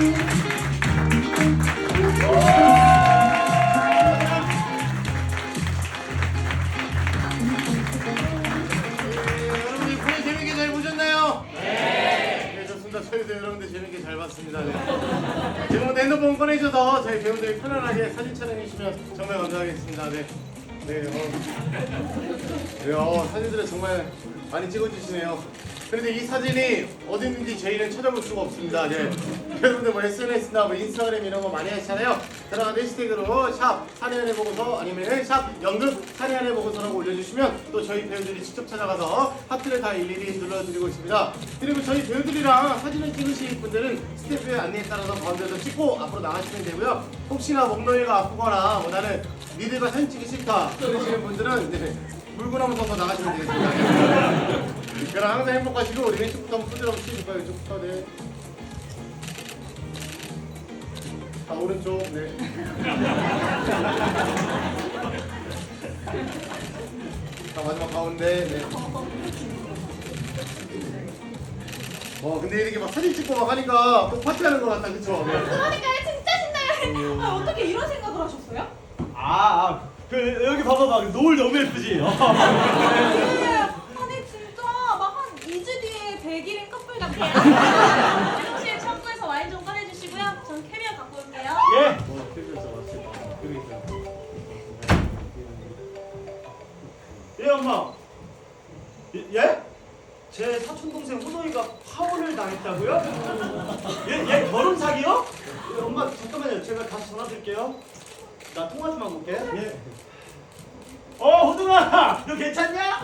네, 여러분들 공연 재밌게 잘 보셨나요? 네. 네, 좋습니다. 저희도 여러분들 재밌게 잘 봤습니다. 네. 지금부터 핸드폰 꺼내셔서 저희 배우들이 편안하게 사진 촬영해 주시면 정말 감사하겠습니다. 네. 네, 어. 네, 어, 사진들을 정말 많이 찍어주시네요. 그런데 이 사진이 어디 있는지 저희는 찾아볼 수가 없습니다. 네. 여러분들 뭐 SNS나 뭐 인스타그램 이런 거 많이 하시잖아요. 들어가 해시태그로 샵 사내연애 보고서 아니면 샵 연극 사내연애 보고서라고 올려주시면 또 저희 배우들이 직접 찾아가서 하트를 다 일일이 눌러드리고 있습니다. 그리고 저희 배우들이랑 사진을 찍으실 분들은 스태프의 안내에 따라서 가운데서 찍고 앞으로 나가시면 되고요. 혹시나 목너리가 아프거나 뭐 나는 니들과 사진 찍기 싫다 그러시는 분들은 네, 물구나무 서서 나가시면 되겠습니다. 그럼 항상 행복하시고 우리 왼쪽부터 한번 손들 한번 치실까요? 왼쪽부터 네. 자 오른쪽 네. 자 마지막 가운데 네. 어 근데 이렇게 막 사진 찍고 막 하니까 꼭 파티하는 것 같다 그쵸? 네. 그러니까요 진짜 신나요. 아, 어떻게 이런 생각을 하셨어요? 아, 아, 그 여기 봐봐봐 노을 너무 예쁘지? 어. 네. 아니 진짜 막 한 2주 뒤에 100일인 커플 같아요. 혹시 창고에서 와인 좀 꺼내주시고요. 전 캐리어 갖고 올게요. 예. 어. 예 엄마. 예? 예? 제 사촌 동생 호동이가 파혼을 당했다고요? 얘, 얘 결혼 사기요? 예, 엄마 잠깐만요. 제가 다시 전화 드릴게요. 나 통화 좀 하고 올게. 예. 어 호동아, 너 괜찮냐?